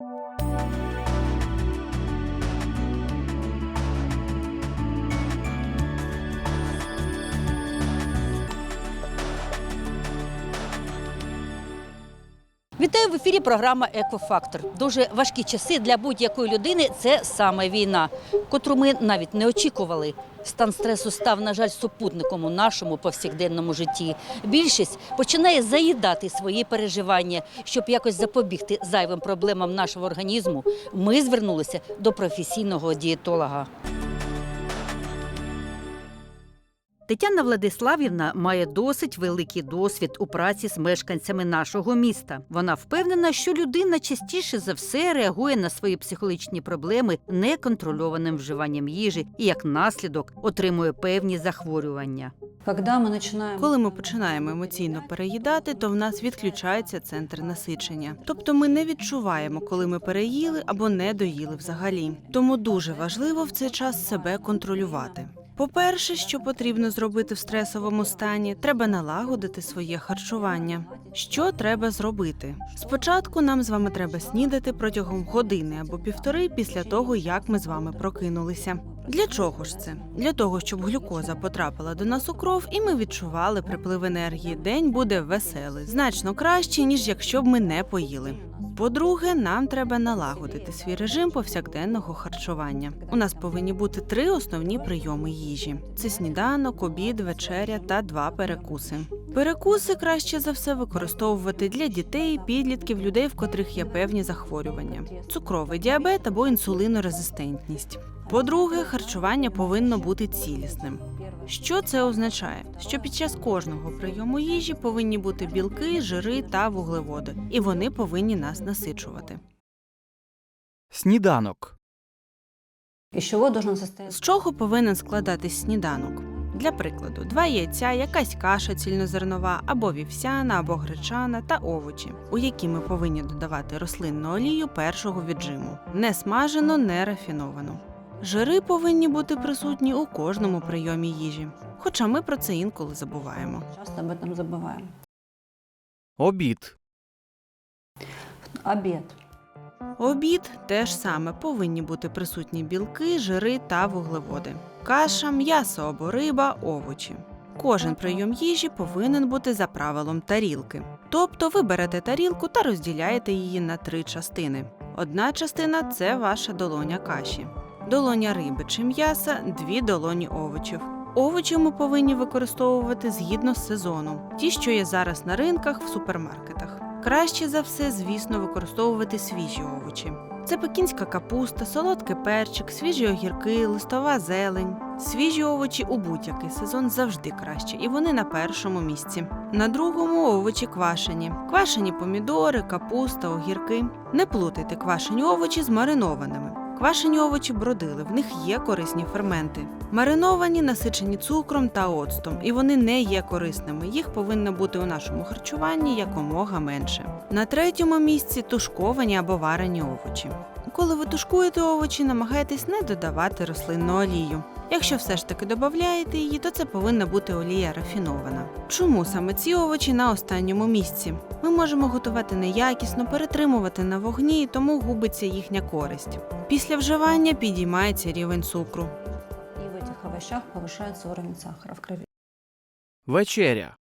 you Вітаю в ефірі програма Екофактор. Дуже важкі часи для будь-якої людини це саме війна, котру ми навіть не очікували. Стан стресу став, на жаль, супутником у нашому повсякденному житті. Більшість починає заїдати свої переживання, щоб якось запобігти зайвим проблемам нашого організму. Ми звернулися до професійного дієтолога. Тетяна Владиславівна має досить великий досвід у праці з мешканцями нашого міста. Вона впевнена, що людина частіше за все реагує на свої психологічні проблеми неконтрольованим вживанням їжі і як наслідок отримує певні захворювання. Коли ми починаємо емоційно переїдати, то в нас відключається центр насичення. Тобто ми не відчуваємо, коли ми переїли або не доїли взагалі. Тому дуже важливо в цей час себе контролювати. По-перше, що потрібно зробити в стресовому стані, треба налагодити своє харчування. Що треба зробити? Спочатку нам з вами треба снідати протягом години або півтори після того, як ми з вами прокинулися. Для чого ж це? Для того, щоб глюкоза потрапила до нас у кров, і ми відчували приплив енергії. День буде веселий, значно краще, ніж якщо б ми не поїли. По-друге, нам треба налагодити свій режим повсякденного харчування. У нас повинні бути три основні прийоми їжі: це сніданок, обід, вечеря та два перекуси. Перекуси краще за все використовувати для дітей, підлітків, людей, в котрих є певні захворювання: цукровий діабет або інсулінорезистентність. По-друге, харчування повинно бути цілісним. Що це означає? Що під час кожного прийому їжі повинні бути білки, жири та вуглеводи, і вони повинні нас насичувати. Сніданок. З чого повинен складатись сніданок? Для прикладу, два яйця, якась каша цільнозернова або вівсяна, або гречана та овочі, у які ми повинні додавати рослинну олію першого віджиму, не смажену, не рафіновано. Жири повинні бути присутні у кожному прийомі їжі, хоча ми про це інколи забуваємо. Часто об этом забываем. Обід. Обед. Обід теж саме повинні бути присутні білки, жири та вуглеводи. Каша, м'ясо або риба, овочі. Кожен прийом їжі повинен бути за правилом тарілки. Тобто ви берете тарілку та розділяєте її на три частини. Одна частина це ваша долоня каші, долоня риби чи м'яса, дві долоні овочів. Овочі ми повинні використовувати згідно з сезоном, ті, що є зараз на ринках в супермаркетах. Краще за все, звісно, використовувати свіжі овочі. Це пекінська капуста, солодкий перчик, свіжі огірки, листова зелень. Свіжі овочі у будь-який сезон завжди краще, і вони на першому місці. На другому овочі квашені. Квашені помідори, капуста, огірки. Не плутайте квашені овочі з маринованими. Квашені овочі бродили, в них є корисні ферменти. Мариновані насичені цукром та оцтом, і вони не є корисними. Їх повинно бути у нашому харчуванні якомога менше. На третьому місці тушковані або варені овочі. Коли ви тушкуєте овочі, намагайтесь не додавати рослинну олію. Якщо все ж таки додаєте її, то це повинна бути олія рафінована. Чому саме ці овочі на останньому місці? Ми можемо готувати неякісно, перетримувати на вогні, тому губиться їхня користь. Вживання підіймається рівень цукру. И в этих овощах повышается уровень сахара в крови. Вечеря.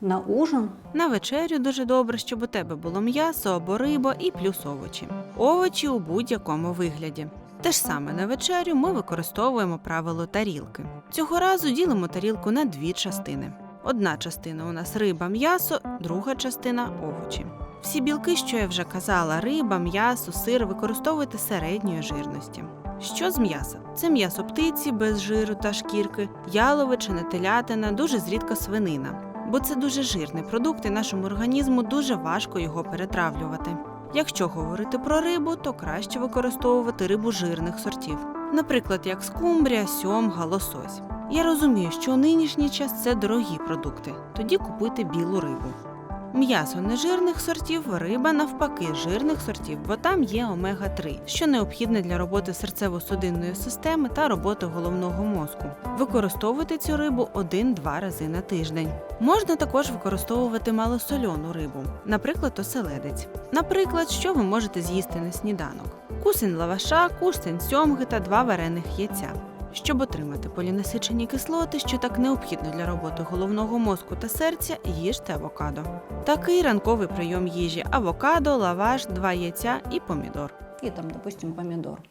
На ужин На вечерю дуже добре, щоб у тебе було м'ясо або риба і плюс овочі. Овочі у будь-якому вигляді. Те ж саме на вечерю ми використовуємо правило тарілки. Цього разу ділимо тарілку на дві частини. Одна частина у нас риба, м'ясо, друга частина овочі. Всі білки, що я вже казала, риба, м'ясо, сир використовуйте середньої жирності. Що з м'яса? Це м'ясо птиці без жиру та шкірки, яловичина, телятина, дуже зрідка свинина. Бо це дуже жирний продукт, і нашому організму дуже важко його перетравлювати. Якщо говорити про рибу, то краще використовувати рибу жирних сортів, наприклад, як скумбрія, сьомга, лосось. Я розумію, що у нинішній час це дорогі продукти, тоді купуйте білу рибу. М'ясо нежирних сортів, риба навпаки жирних сортів, бо там є омега-3, що необхідне для роботи серцево-судинної системи та роботи головного мозку. Використовуйте цю рибу 1-2 рази на тиждень. Можна також використовувати малосольону рибу, наприклад, оселедець. Наприклад, що ви можете з'їсти на сніданок: кусень лаваша, кусень сьомги та два варених яйця. Щоб отримати полінасичені кислоти, що так необхідно для роботи головного мозку та серця, їжте авокадо. Такий ранковий прийом їжі: авокадо, лаваш, два яйця і помідор. И там, допустим, помидор.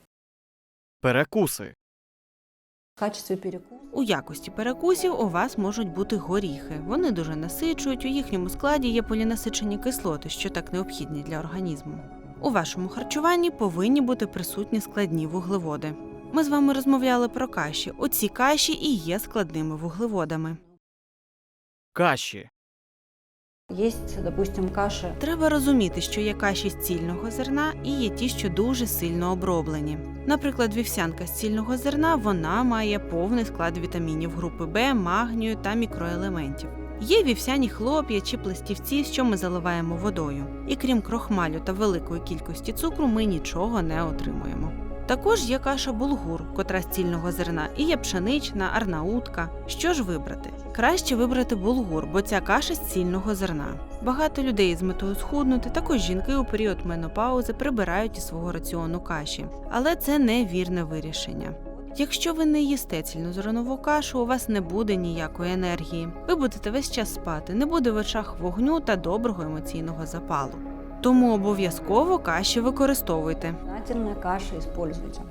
Перекуси. В перекуса У якості перекусів у вас можуть бути горіхи. Вони дуже насичують, у їхньому складі є полінасичені кислоти, що так необхідні для організму. У вашому харчуванні повинні бути присутні складні вуглеводи. Ми з вами розмовляли про каші. Оці каші і є складними вуглеводами. Каші. есть, допустим, каша Треба розуміти, що є каші з цільного зерна і є ті, що дуже сильно оброблені. Наприклад, вівсянка з цільного зерна вона має повний склад вітамінів групи Б, магнію та мікроелементів. Є вівсяні хлоп'я чи пластівці, що ми заливаємо водою. І крім крохмалю та великої кількості цукру, ми нічого не отримуємо. Також є каша булгур, котра з цільного зерна, і є пшенична, арнаутка. Що ж вибрати? Краще вибрати булгур, бо ця каша з цільного зерна. Багато людей з метою схуднути, також жінки у період менопаузи прибирають із свого раціону каші. Але це невірне вирішення. Якщо ви не їсте цільнозернову кашу, у вас не буде ніякої енергії. Ви будете весь час спати, не буде в очах вогню та доброго емоційного запалу. Тому обов'язково каші використовуйте. Обязательно каші используйте.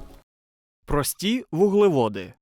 Прості вуглеводи.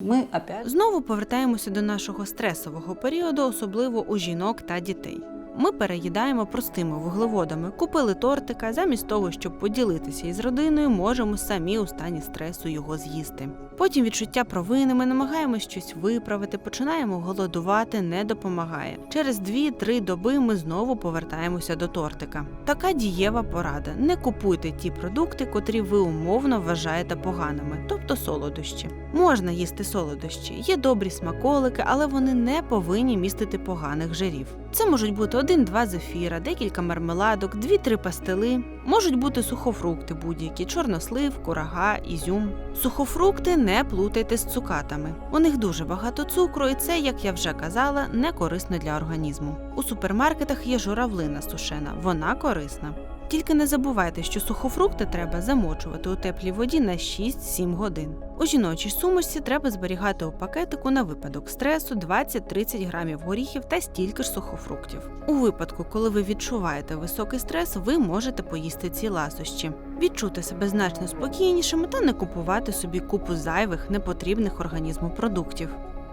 Ми опять Знову повертаємося до нашого стресового періоду, особливо у жінок та дітей. Ми переїдаємо простими вуглеводами, купили тортика, замість того, щоб поділитися із родиною, можемо самі у стані стресу його з'їсти. Потім відчуття провини, ми намагаємось щось виправити, починаємо голодувати, не допомагає. Через 2-3 доби ми знову повертаємося до тортика. Така дієва порада: не купуйте ті продукти, котрі ви умовно вважаєте поганими, тобто солодощі. Можна їсти солодощі, є добрі смаколики, але вони не повинні містити поганих жирів. Це можуть бути один-два зефіра, декілька мармеладок, дві-три пастили. Можуть бути сухофрукти будь-які, чорнослив, курага, ізюм. Сухофрукти не плутайте з цукатами. У них дуже багато цукру, і це, як я вже казала, не корисно для організму. У супермаркетах є журавлина сушена, вона корисна. Тільки не забувайте, що сухофрукти треба замочувати у теплій воді на 6-7 годин. У жіночій сумочці треба зберігати у пакетику на випадок стресу 20-30 грамів горіхів та стільки ж сухофруктів. У випадку, коли ви відчуваєте високий стрес, ви можете поїсти ці ласощі, відчути себе значно спокійнішими та не купувати собі купу зайвих, непотрібних організму продуктів.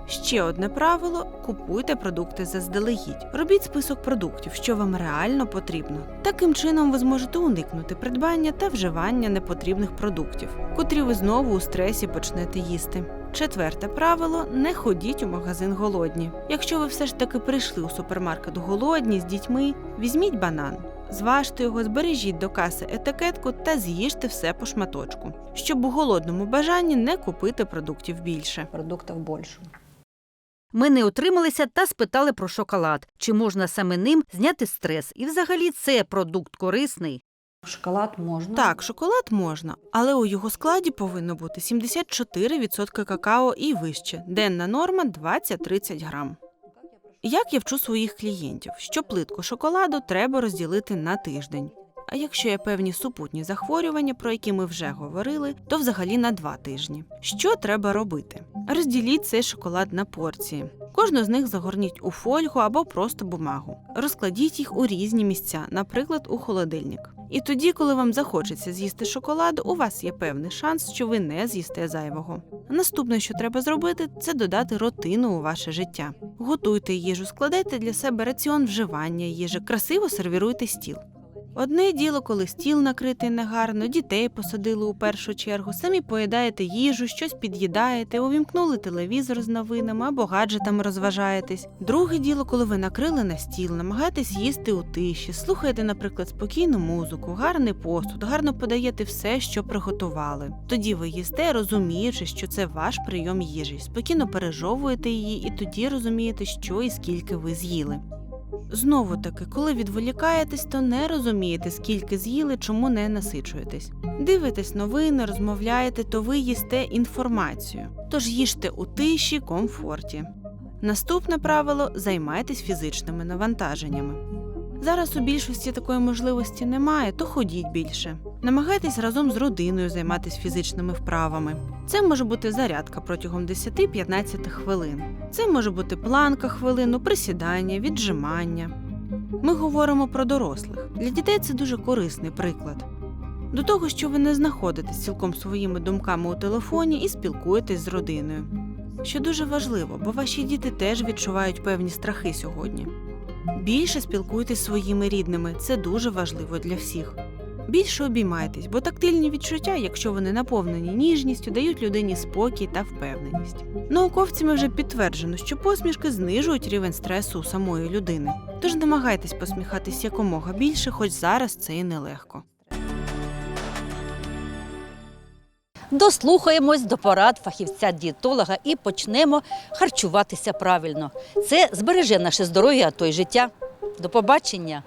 Ще одне правило: купуйте продукти заздалегідь. Робіть список продуктів, що вам реально потрібно. Таким чином ви зможете уникнути придбання та вживання непотрібних продуктів, котрі ви знову у стресі почнете їсти. Четверте правило: не ходіть у магазин голодні. Якщо ви все ж таки прийшли у супермаркет голодні з дітьми, візьміть банан. Зважте його, збережіть до каси етикетку та з'їжте все по шматочку, щоб у голодному бажанні не купити продуктів більше. продуктов больше. Ми не утрималися та спитали про шоколад, чи можна саме ним зняти стрес. І взагалі це продукт корисний. Шоколад можно. Так, шоколад можна, але у його складі повинно бути 74% какао і вище. Денна норма 20-30 грам. Як я вчу своїх клієнтів, що плитку шоколаду треба розділити на тиждень. А якщо є певні супутні захворювання, про які ми вже говорили, то взагалі на два тижні. Що треба робити? Розділіть цей шоколад на порції. Кожну з них загорніть у фольгу або просто бумагу. Розкладіть їх у різні місця, наприклад, у холодильник. І тоді, коли вам захочеться з'їсти шоколад, у вас є певний шанс, що ви не з'їсте зайвого. Наступне, що треба зробити, це додати рутину у ваше життя. Готуйте їжу, складайте для себе раціон вживання їжі, красиво сервіруйте стіл. Одне діло, коли стіл накритий негарно, дітей посадили у першу чергу, самі поїдаєте їжу, щось під'їдаєте, увімкнули телевізор з новинами або гаджетами розважаєтесь. Друге діло, коли ви накрили на стіл, намагаєтесь їсти у тиші, слухаєте, наприклад, спокійну музику, гарний посуд, гарно подаєте все, що приготували. Тоді ви їсте, розуміючи, що це ваш прийом їжі, спокійно пережовуєте її, і тоді розумієте, що і скільки ви з'їли. Знову таки, коли відволікаєтесь, то не розумієте, скільки з'їли, чому не насичуєтесь. Дивитесь новини, розмовляєте, то ви їсте інформацію. Тож їжте у тиші, комфорті. Наступне правило займайтесь фізичними навантаженнями. Зараз у більшості такої можливості немає, то ходіть більше. Намагайтесь разом з родиною займатися фізичними вправами. Це може бути зарядка протягом 10-15 хвилин. Це може бути планка хвилину, присідання, віджимання. Ми говоримо про дорослих. Для дітей це дуже корисний приклад. До того, що ви не знаходитесь цілком своїми думками у телефоні і спілкуєтесь з родиною. Що дуже важливо, бо ваші діти теж відчувають певні страхи сьогодні. Більше спілкуйтесь своїми рідними, це дуже важливо для всіх. Більше обіймайтесь, бо тактильні відчуття, якщо вони наповнені ніжністю, дають людині спокій та впевненість. Науковцями вже підтверджено, що посмішки знижують рівень стресу у самої людини. Тож намагайтесь посміхатись якомога більше, хоч зараз це і нелегко. Дослухаємось до порад фахівця-дієтолога і почнемо харчуватися правильно. Це збереже наше здоров'я, а то й життя. До побачення!